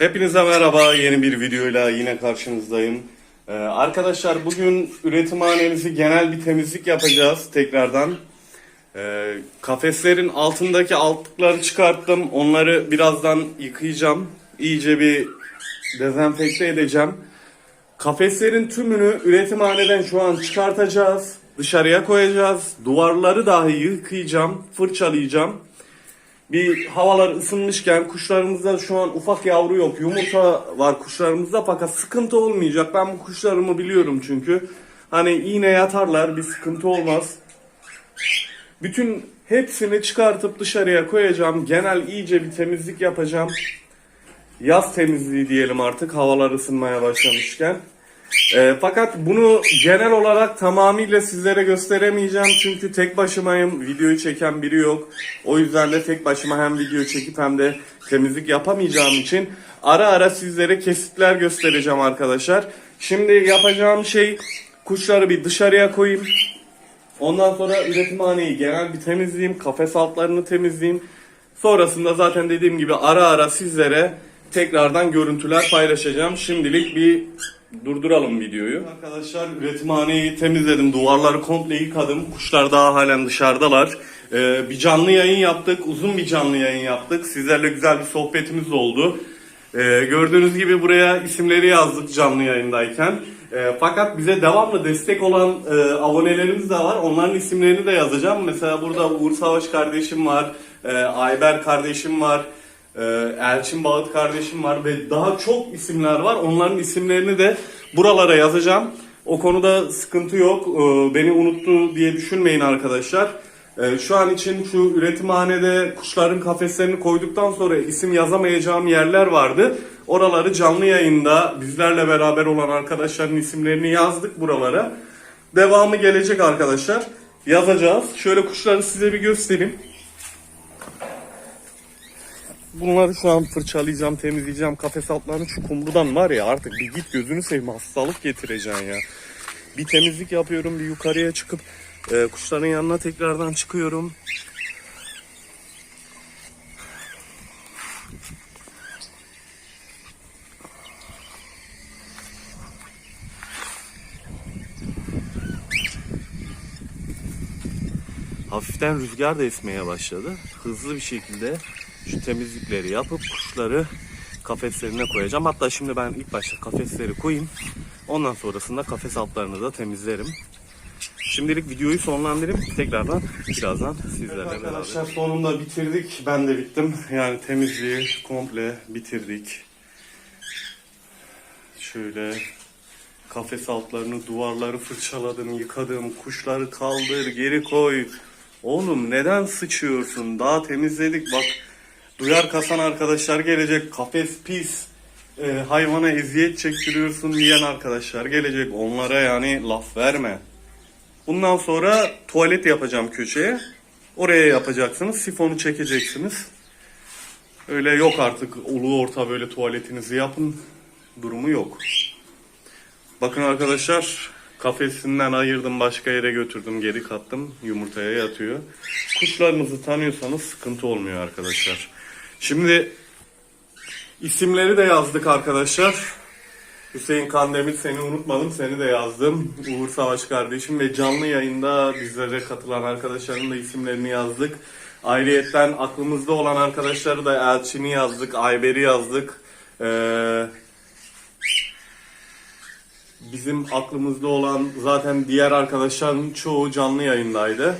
Hepinize merhaba. Yeni bir videoyla yine karşınızdayım. Ee, arkadaşlar bugün üretimhanemizi genel bir temizlik yapacağız tekrardan. Ee, kafeslerin altındaki altlıkları çıkarttım. Onları birazdan yıkayacağım. İyice bir dezenfekte edeceğim. Kafeslerin tümünü üretimhaneden şu an çıkartacağız. Dışarıya koyacağız. Duvarları dahi yıkayacağım, fırçalayacağım. Bir havalar ısınmışken kuşlarımızda şu an ufak yavru yok. Yumurta var kuşlarımızda fakat sıkıntı olmayacak. Ben bu kuşlarımı biliyorum çünkü. Hani iğne yatarlar bir sıkıntı olmaz. Bütün hepsini çıkartıp dışarıya koyacağım. Genel iyice bir temizlik yapacağım. Yaz temizliği diyelim artık havalar ısınmaya başlamışken. Ee, fakat bunu genel olarak tamamıyla sizlere gösteremeyeceğim çünkü tek başımayım. Videoyu çeken biri yok. O yüzden de tek başıma hem video çekip hem de temizlik yapamayacağım için ara ara sizlere kesitler göstereceğim arkadaşlar. Şimdi yapacağım şey kuşları bir dışarıya koyayım. Ondan sonra üretimhaneyi genel bir temizleyeyim. Kafes altlarını temizleyeyim. Sonrasında zaten dediğim gibi ara ara sizlere tekrardan görüntüler paylaşacağım. Şimdilik bir durduralım videoyu. Arkadaşlar üretimhaneyi temizledim. Duvarları komple yıkadım. Kuşlar daha halen dışarıdalar. Ee, bir canlı yayın yaptık. Uzun bir canlı yayın yaptık. Sizlerle güzel bir sohbetimiz oldu. Ee, gördüğünüz gibi buraya isimleri yazdık canlı yayındayken. Ee, fakat bize devamlı destek olan e, abonelerimiz de var. Onların isimlerini de yazacağım. Mesela burada Uğur Savaş kardeşim var. e, Ayber kardeşim var. E, Elçin Bağıt kardeşim var. Ve daha çok isimler var. Onların isimlerini de buralara yazacağım. O konuda sıkıntı yok. Ee, beni unuttu diye düşünmeyin arkadaşlar. Ee, şu an için şu üretimhanede kuşların kafeslerini koyduktan sonra isim yazamayacağım yerler vardı. Oraları canlı yayında bizlerle beraber olan arkadaşların isimlerini yazdık buralara. Devamı gelecek arkadaşlar. Yazacağız. Şöyle kuşları size bir göstereyim. Bunları şu an fırçalayacağım, temizleyeceğim. Kafes altlarını şu kumrudan var ya artık bir git gözünü seveyim hastalık getireceksin ya. Bir temizlik yapıyorum, bir yukarıya çıkıp e, kuşların yanına tekrardan çıkıyorum. Hafiften rüzgar da esmeye başladı. Hızlı bir şekilde şu temizlikleri yapıp kuşları kafeslerine koyacağım. Hatta şimdi ben ilk başta kafesleri koyayım. Ondan sonrasında kafes altlarını da temizlerim. Şimdilik videoyu sonlandırayım. Tekrardan birazdan sizlerle Arkadaşlar sonunda bitirdik. Ben de bittim. Yani temizliği komple bitirdik. Şöyle kafes altlarını, duvarları fırçaladım, yıkadım. Kuşları kaldır, geri koy. Oğlum neden sıçıyorsun? Daha temizledik bak. Duyar kasan arkadaşlar gelecek. Kafes pis. e, hayvana eziyet çektiriyorsun diyen arkadaşlar gelecek. Onlara yani laf verme. Bundan sonra tuvalet yapacağım köşeye. Oraya yapacaksınız. Sifonu çekeceksiniz. Öyle yok artık ulu orta böyle tuvaletinizi yapın. Durumu yok. Bakın arkadaşlar kafesinden ayırdım başka yere götürdüm geri kattım yumurtaya yatıyor. Kuşlarınızı tanıyorsanız sıkıntı olmuyor arkadaşlar. Şimdi isimleri de yazdık arkadaşlar. Hüseyin Kandemir seni unutmadım seni de yazdım. Uğur Savaş kardeşim ve canlı yayında bizlere katılan arkadaşların da isimlerini yazdık. Ayrıyetten aklımızda olan arkadaşları da Elçin'i yazdık, Ayber'i yazdık. Ee, bizim aklımızda olan zaten diğer arkadaşların çoğu canlı yayındaydı.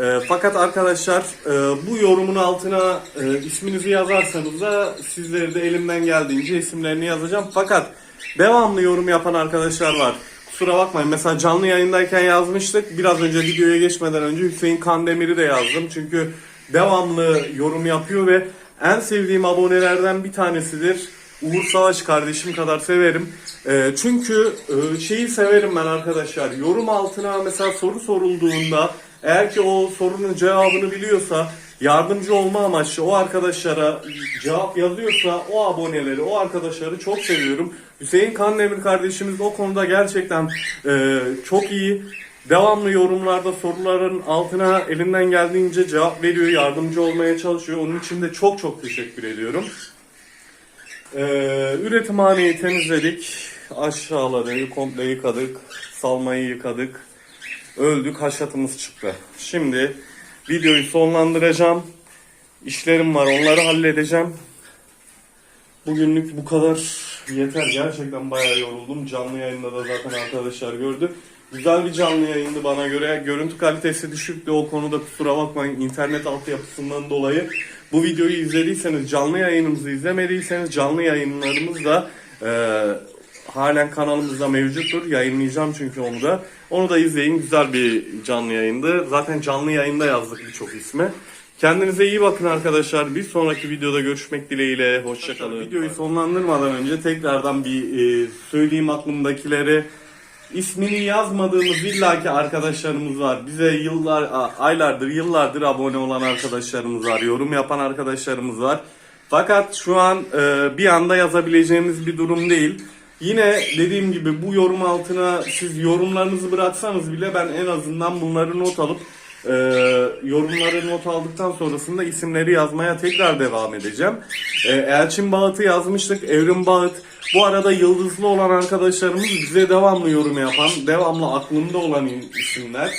E, fakat arkadaşlar e, bu yorumun altına e, isminizi yazarsanız da sizleri de elimden geldiğince isimlerini yazacağım. Fakat devamlı yorum yapan arkadaşlar var. Kusura bakmayın mesela canlı yayındayken yazmıştık. Biraz önce videoya geçmeden önce Hüseyin Kandemir'i de yazdım. Çünkü devamlı yorum yapıyor ve en sevdiğim abonelerden bir tanesidir. Uğur Savaş kardeşim kadar severim. Ee, çünkü e, şeyi severim ben arkadaşlar. Yorum altına mesela soru sorulduğunda eğer ki o sorunun cevabını biliyorsa yardımcı olma amaçlı o arkadaşlara cevap yazıyorsa o aboneleri, o arkadaşları çok seviyorum. Hüseyin Kandemir kardeşimiz o konuda gerçekten e, çok iyi. Devamlı yorumlarda soruların altına elinden geldiğince cevap veriyor, yardımcı olmaya çalışıyor. Onun için de çok çok teşekkür ediyorum. Ee, üretimhaneyi temizledik. Aşağıları komple yıkadık. Salmayı yıkadık. Öldük. Haşatımız çıktı. Şimdi videoyu sonlandıracağım. İşlerim var. Onları halledeceğim. Bugünlük bu kadar yeter. Gerçekten bayağı yoruldum. Canlı yayında da zaten arkadaşlar gördü. Güzel bir canlı yayındı bana göre. Görüntü kalitesi düşüktü. O konuda kusura bakmayın. İnternet altyapısından dolayı. Bu videoyu izlediyseniz, canlı yayınımızı izlemediyseniz canlı yayınlarımız da e, halen kanalımızda mevcuttur. Yayınlayacağım çünkü onu da. Onu da izleyin. Güzel bir canlı yayındı. Zaten canlı yayında yazdık birçok ismi. Kendinize iyi bakın arkadaşlar. Bir sonraki videoda görüşmek dileğiyle. Hoşçakalın. Videoyu sonlandırmadan önce tekrardan bir e, söyleyeyim aklımdakileri. İsmini yazmadığımız illaki arkadaşlarımız var. Bize yıllar, aylardır, yıllardır abone olan arkadaşlarımız var. Yorum yapan arkadaşlarımız var. Fakat şu an e, bir anda yazabileceğimiz bir durum değil. Yine dediğim gibi bu yorum altına siz yorumlarınızı bıraksanız bile ben en azından bunları not alıp e, yorumları not aldıktan sonrasında isimleri yazmaya tekrar devam edeceğim. E, Elçin Bağıt'ı yazmıştık. Evrim Bağıt. Bu arada yıldızlı olan arkadaşlarımız bize devamlı yorum yapan, devamlı aklımda olan isimler.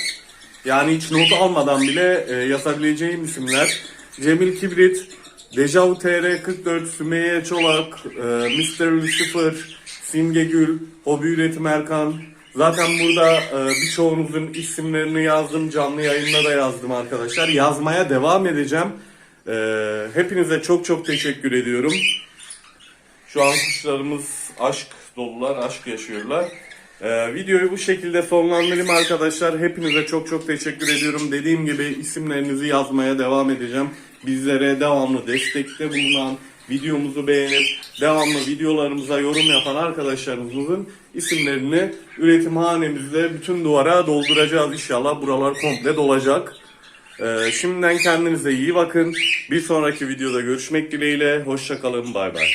Yani hiç not almadan bile e, yazabileceğim isimler. Cemil Kibrit, Dejavu TR 44, Sümeyye Çolak, e, Mr. Lucifer, Simge Gül, Hobi Üretim Erkan. Zaten burada e, birçoğunuzun isimlerini yazdım. Canlı yayında da yazdım arkadaşlar. Yazmaya devam edeceğim. E, hepinize çok çok teşekkür ediyorum. Şu an kuşlarımız aşk dolular, aşk yaşıyorlar. Ee, videoyu bu şekilde sonlandırayım arkadaşlar. Hepinize çok çok teşekkür ediyorum. Dediğim gibi isimlerinizi yazmaya devam edeceğim. Bizlere devamlı destekte bulunan, videomuzu beğenip devamlı videolarımıza yorum yapan arkadaşlarımızın isimlerini üretimhanemizde bütün duvara dolduracağız inşallah. Buralar komple dolacak. Ee, şimdiden kendinize iyi bakın. Bir sonraki videoda görüşmek dileğiyle. Hoşçakalın. Bay bay.